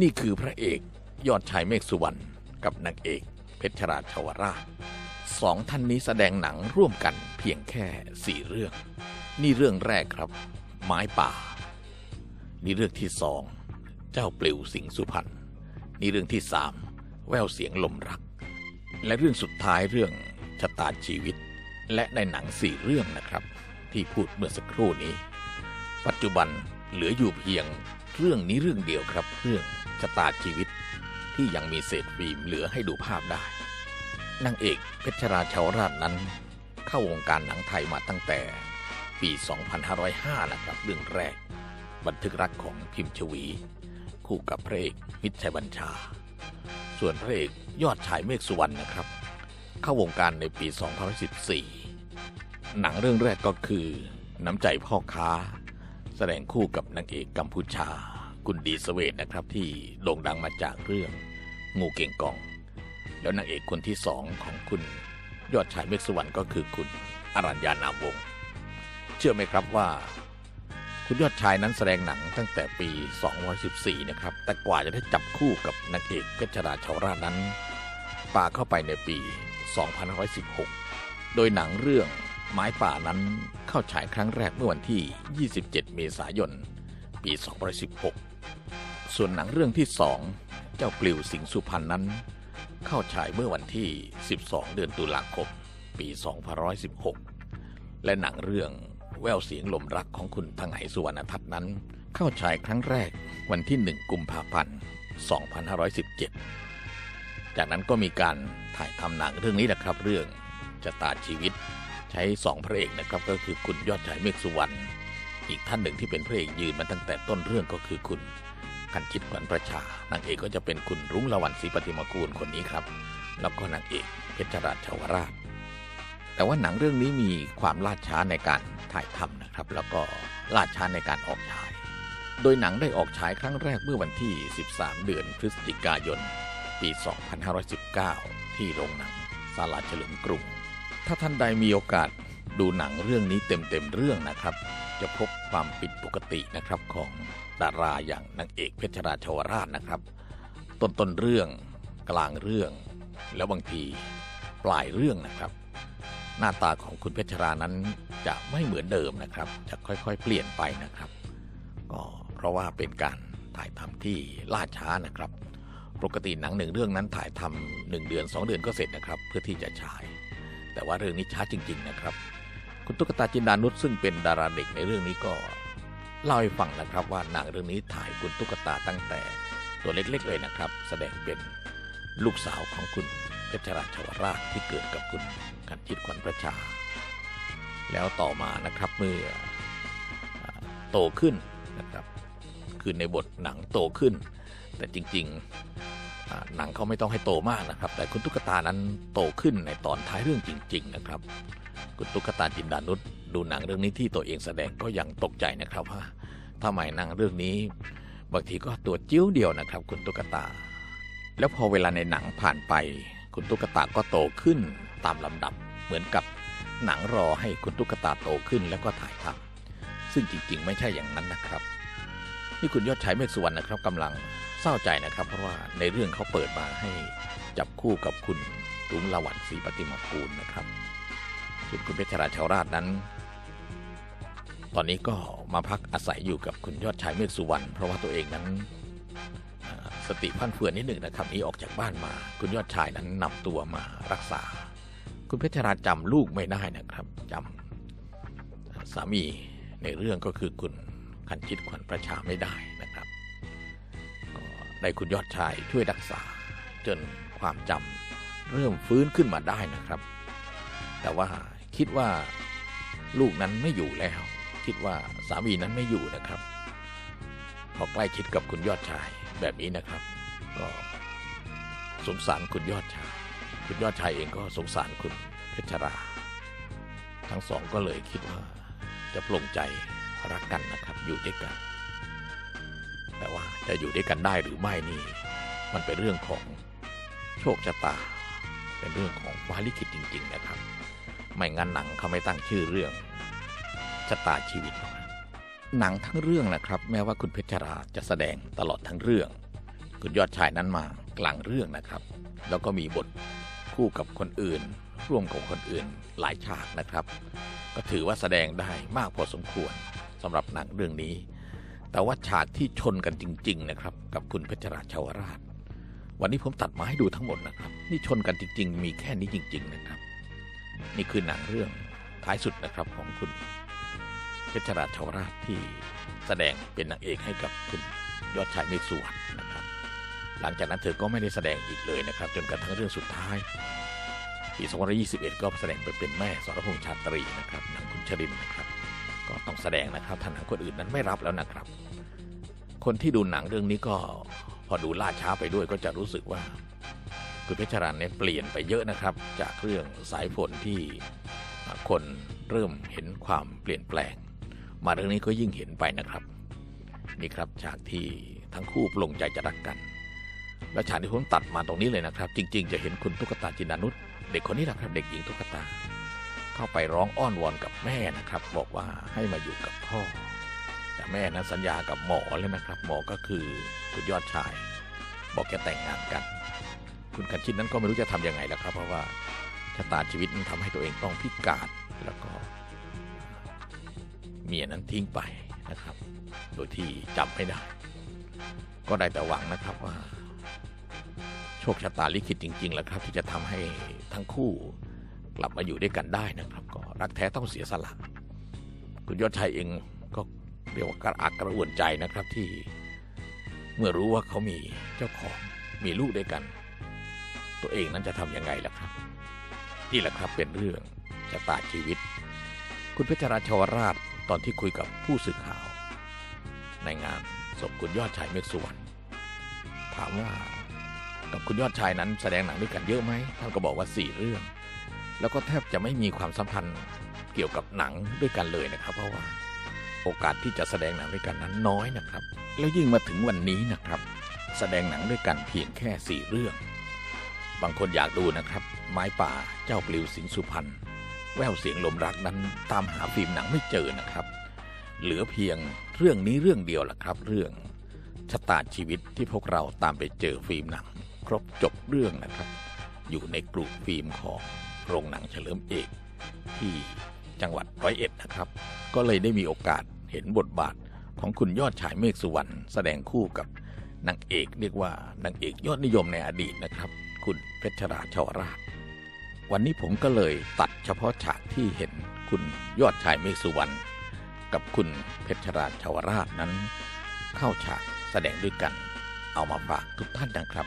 นี่คือพระเอกยอดชายเมฆสุวรรณกับนางเอกเพชรราชวราชสองท่านนี้แสดงหนังร่วมกันเพียงแค่สี่เรื่อง นี่เรื่องแรกครับ ไม้ป่า นี่เรื่องที่สองเจ้าปลิวสิงสุพรรณนี่เรื่องที่สามแววเสียงลมรัก และเรื่องสุดท้ายเรื่องชะตาชีวิต และในหนังสี่เรื่องนะครับ ที่พูดเมื่อสักครู่นี้ ปัจจุบันเหลืออยู่เพียงเรื่องนี้เรื่องเดียวครับเรื่อง ชะตาชีวิตที่ยังมีเศษฟิล์มเหลือให้ดูภาพได้ นางเอกเพชรราชาวราชนั้น เข้าวงการหนังไทยมาตั้งแต่ปี 2505 นะครับ เรื่องแรก บันทึกรักของพิมพ์ชวี คู่กับพระเอกมิตรชัยบัญชา ส่วนพระเอกยอดชายเมฆสุวรรณนะครับ เข้าวงการในปี 2014 หนังเรื่องแรกก็คือ น้ำใจพ่อค้า แสดงคู่กับนางเอกกัมพูชา คุณดีสเวตนะครับที่โด่งดังมาจากเรื่องงูเก่งกอง แล้วนางเอกคนที่สองของคุณ ยอดชายเมฆสุวรรณก็คือคุณอรัญญานามวง เชื่อไหมครับว่า คุณยอดชายนั้นแสดงหนังตั้งแต่ปี214 นะครับ แต่กว่าจะได้จับคู่กับนางเอกเพชรราชาวราชนั้นป่าเข้าไปในปี 2516 โดยหนังเรื่องไม้ป่านั้นเข้าฉายครั้งแรกเมื่อวันที่ 27 เมษายน ปี 2016 ส่วนหนังเรื่องที่สอง เจ้าปลิวสิงสุพรรณนั้น เข้าฉายเมื่อวันที่ 12 เดือนตุลาคม ปี 2516 และหนังเรื่องแววเสียงลมรักของคุณทงไหสุวรรณทัศน์นั้น เข้าฉายครั้งแรกวันที่ 1 กุมภาพันธ์ 2517 จากนั้นก็มีการถ่ายทำหนังเรื่องนี้นะครับเรื่องชะตาชีวิตใช้สองพระเอกนะครับก็คือคุณยอดชายเมฆสุวรรณอีกท่านหนึ่งที่เป็นพระเอกยืนมาตั้งแต่ต้นเรื่องก็คือคุณ คันชิตขวัญประชานางเอกก็จะเป็นคุณรุ้งละวันศรีปฏิมากูลคนนี้ครับ แล้วก็นางเอกเพชรราชชวราช แต่ว่าหนังเรื่องนี้มีความล่าช้าในการถ่ายทำนะครับ แล้วก็ล่าช้าในการออกฉาย โดยหนังได้ออกฉายครั้งแรกเมื่อวันที่ 13 เดือนพฤศจิกายน ปี 2519 ที่โรงหนังศาลาเฉลิมกรุง ถ้าท่านใดมีโอกาสดูหนังเรื่องนี้เต็มๆเรื่องนะครับ จะพบความผิดปกตินะครับของ ดาราอย่างนางเอกเพชรราชวราชนะครับ ต้นต้นเรื่องกลางเรื่อง แล้วบางทีปลายเรื่องนะครับ หน้าตาของคุณเพชรรานั้นจะไม่เหมือนเดิมนะครับ จะค่อยๆ เปลี่ยนไปนะครับ ก็เพราะว่าเป็นการถ่ายทำที่ล่าช้านะครับ ปกติหนังหนึ่งเรื่องนั้นถ่ายทำหนึ่งเดือนสองเดือนก็เสร็จนะครับ เพื่อที่จะฉาย แต่ว่าเรื่องนี้ช้าจริง ๆ นะครับ คุณตุ๊กตาจินดานุชซึ่งเป็นดาราเด็กในเรื่องนี้ก็ เล่าให้ฟังนะครับว่าหนังเรื่องนี้ถ่ายคุณตุ๊กตาตั้งแต่ตัวเล็กๆเลยนะครับ แสดงเป็นลูกสาวของคุณเพชรราชวราชที่เกิดกับคุณกันชิตขวัญประชา แล้วต่อมานะครับเมื่อโตขึ้นนะครับคือในบทหนังโตขึ้น แต่จริงๆหนังเขาไม่ต้องให้โตมากนะครับ แต่คุณตุ๊กตานั้นโตขึ้นในตอนท้ายเรื่องจริง ๆ นะครับ คุณตุ๊กตาจินดานุช ดูหนังเรื่องนี้ที่ตัวเองแสดงก็ยังตกใจนะครับว่าทำไมหนังเรื่องนี้ บางทีก็ตัวจิ้วเดียวนะครับ คุณตุ๊กตา แล้วพอเวลาในหนังผ่านไป คุณตุ๊กตาก็โตขึ้นตามลำดับเหมือนกับหนังรอให้คุณตุ๊กตาโตขึ้นแล้วก็ถ่ายทำซึ่งจริงๆ ไม่ใช่อย่างนั้นนะครับนี่คุณยอดชายเมฆสุวรรณนะครับกำลังเศร้าใจนะครับ เพราะว่าในเรื่องเขาเปิดมาให้จับคู่กับคุณรุ้งละวันศรีปฏิมากูลนะครับส่วนคุณเพชรราชาวราชนั้น ตอนนี้ก็มาพักอาศัยอยู่กับคุณยอดชายเมฆสุวรรณเพราะว่าตัวเองนั้นสติพันเฟือนนิดหนึ่งนะครับนี้ออกจากบ้านมา คุณยอดชายนั้นนำตัวมารักษา คุณเพชรราจำลูกไม่ได้นะครับจำสามีในเรื่องก็คือคุณคันชิตขวัญประชาไม่ได้นะครับก็ได้คุณยอดชายช่วยรักษา จนความจำเริ่มฟื้นขึ้นมาได้นะครับ แต่ว่าคิดว่าลูกนั้นไม่อยู่แล้ว คิดว่าสามีนั้นไม่อยู่นะครับ พอใกล้ชิดกับคุณยอดชายแบบนี้นะครับ ก็สงสารคุณยอดชาย คุณยอดชายเองก็สงสารคุณเพชรรา ทั้งสองก็เลยคิดว่าจะปลงใจรักกันนะครับ อยู่ด้วยกัน แต่ว่าจะอยู่ด้วยกันได้หรือไม่นี่ มันเป็นเรื่องของโชคชะตา เป็นเรื่องของฟ้าลิขิตจริง ๆ นะครับ ไม่งั้นหนังเขาไม่ตั้งชื่อเรื่อง ชะตาชีวิต หนังทั้งเรื่องนะครับ แม้ว่าคุณเพชรราจะแสดงตลอดทั้งเรื่อง คุณยอดชายนั้นมากลางเรื่องนะครับ แล้วก็มีบทคู่กับคนอื่น ร่วมกับคนอื่นหลายฉากนะครับ ก็ถือว่าแสดงได้มากพอสมควรสำหรับหนังเรื่องนี้ แต่ว่าฉากที่ชนกันจริง ๆ นะครับ กับคุณเพชรราชชาวราช วันนี้ผมตัดมาให้ดูทั้งหมดนะครับ นี่ชนกันจริง ๆ มีแค่นี้จริง ๆ นะครับ นี่คือหนังเรื่องท้ายสุดนะครับของคุณ เพชรราชชาวราชที่แสดงเป็นนางเอกให้กับคุณยอดชายเมฆสุวรรณนะครับ หลังจากนั้นเธอก็ไม่ได้แสดงอีกเลยนะครับ จนกระทั่งเรื่องสุดท้ายปี2021 ก็แสดงไปเป็นแม่สรพงษ์ชาตรีนะครับนังคุณชรินนะครับ ก็ต้องแสดงนะครับท่านหนังคนอื่นนั้นไม่รับแล้วนะครับ คนที่ดูหนังเรื่องนี้ก็พอดูล่าช้าไปด้วยก็จะรู้สึกว่าคุณเพชรรันเนี่ยเปลี่ยนไปเยอะนะครับ จากเรื่องสายฝนที่คนเริ่มเห็นความเปลี่ยนแปลง มาเรื่องนี้ก็ยิ่งเห็นไปนะครับ นี่ครับฉากที่ทั้งคู่ปลงใจจะรักกัน และฉากที่ผมตัดมาตรงนี้เลยนะครับ จริง ๆ จะเห็นคุณตุ๊กตาจินานุษเด็กคนนี้แหละครับเด็กหญิงตุ๊กตา เข้าไปร้องอ้อนวอนกับแม่นะครับ บอกว่าให้มาอยู่กับพ่อ แต่แม่นั้นสัญญากับหมอแล้วนะครับ หมอก็คือคุณยอดชาย บอกจะแต่งงานกัน คุณคันชินนั้นก็ไม่รู้จะทำยังไงแล้วครับ เพราะว่าชะตาชีวิตนั้นทำให้ตัวเองต้องพิการแล้วก็ มียนั้นทิ้งไปนะครับ โดยที่จำไม่ได้ ก็ได้แต่หวังนะครับว่า โชคชะตาลิขิตจริงๆแหละครับ ที่จะทำให้ทั้งคู่กลับมาอยู่ด้วยกันได้นะครับ ก็รักแท้ต้องเสียสละคุณยอดชัยเองก็เรียกว่ากระอักกระอ่วนใจนะครับที่เมื่อรู้ว่าเขามีเจ้าของมีลูกด้วยกัน ตัวเองนั้นจะทำยังไงล่ะครับ นี่แหละครับเป็นเรื่องชะตาชีวิต คุณเพชรราชวราช อนที่คุยกับผู้สื่อข่าว ในงานศพคุณยอดชายเมฆสุวรรณถามว่ากับคุณยอดชายนั้นแสดงหนังด้วยกันเยอะไหมท่านก็บอกว่าสี่เรื่อง แล้วก็แทบจะไม่มีความสัมพันธ์เกี่ยวกับหนังด้วยกันเลยนะครับ เพราะว่าโอกาสที่จะแสดงหนังด้วยกันนั้นน้อยนะครับ แล้วยิ่งมาถึงวันนี้นะครับ แสดงหนังด้วยกันเพียงแค่สี่เรื่อง บางคนอยากดูนะครับ ไม้ป่าเจ้าปลิวสินสุพรรณ แววเสียงลมรักนั้นตามหาฟิล์มหนังไม่เจอนะครับ เหลือเพียงเรื่องนี้เรื่องเดียวแหละครับ เรื่องชะตาชีวิตที่พวกเราตามไปเจอฟิล์มหนัง ครบจบเรื่องนะครับ อยู่ในกลุ่มฟิล์มของโรงหนังเฉลิมเอก ที่จังหวัดร้อยเอ็ดนะครับ ก็เลยได้มีโอกาสเห็นบทบาทของคุณยอดฉายเมฆสุวรรณแสดงคู่กับนางเอกเรียกว่านางเอกยอดนิยมในอดีตนะครับ คุณเพชรราชวราช วันนี้ผมก็เลยตัดเฉพาะฉากที่เห็นคุณยอดชายเมฆสุวรรณกับคุณเพชรราชาวราชนั้น เข้าฉากแสดงด้วยกัน เอามาฝากทุกท่านนะครับ